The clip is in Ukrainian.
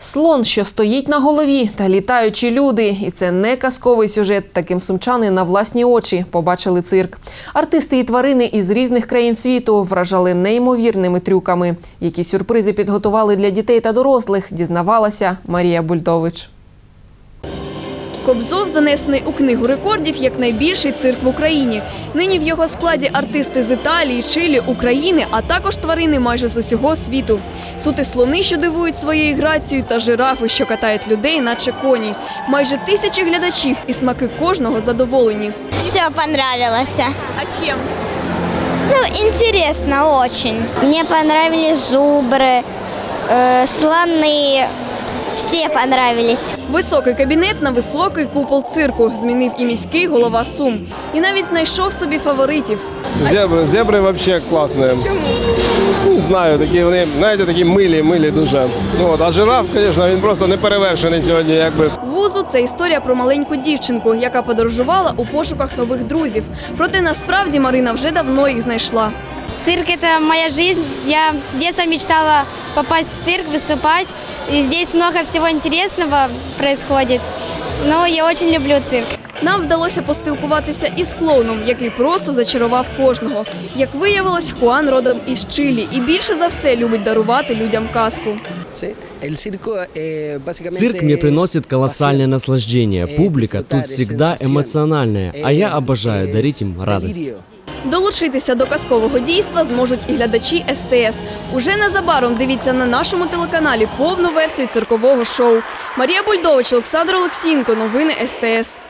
Слон, що стоїть на голові, та літаючі люди. І це не казковий сюжет. Таким сумчани на власні очі побачили цирк. Артисти і тварини із різних країн світу вражали неймовірними трюками. Які сюрпризи підготували для дітей та дорослих, дізнавалася Марія Бульдович. Кобзов занесений у книгу рекордів як найбільший цирк в Україні. Нині в його складі артисти з Італії, Чилі, України, а також тварини майже з усього світу. Тут і слони, що дивують своєю грацією, та жирафи, що катають людей, наче коні. Майже тисячі глядачів і смаки кожного задоволені. Все понравилось. А чим? Ну, интересно очень. Мне понравились зубры, э, слоны. все понравились. Високий кабінет на високий купол цирку змінив і міський голова Сум. І навіть знайшов собі фаворитів. Зебри, зебри вообще классные. Чому? Не знаю, такі вони, знаєте, такі милі, милі дуже. Ну, от, а жираф, звісно, він просто не перевершений сьогодні, якби. Вузу це історія про маленьку дівчинку, яка подорожувала у пошуках нових друзів. Проте насправді Марина вже давно їх знайшла. Цирк – это моя жизнь. Я с детства мечтала попасть в цирк, выступать. И здесь много всего интересного происходит. Но я очень люблю цирк. Нам вдалося поспілкуватися із клоуном, який просто зачарував кожного. Як виявилось, Хуан родом із Чилі і більше за все любить дарувати людям казку. Sí, el circo eh, básicamente Цирк мне es приносит колоссальное pasión, наслаждение. eh, Публика disfrutar, тут es всегда sensación, эмоциональная, а eh, я обожаю es дарить им радость. Долучитися до казкового дійства зможуть і глядачі СТС. Уже незабаром дивіться на нашому телеканалі повну версію циркового шоу. Марія Бульдович, Олександр Олексієнко. Новини СТС.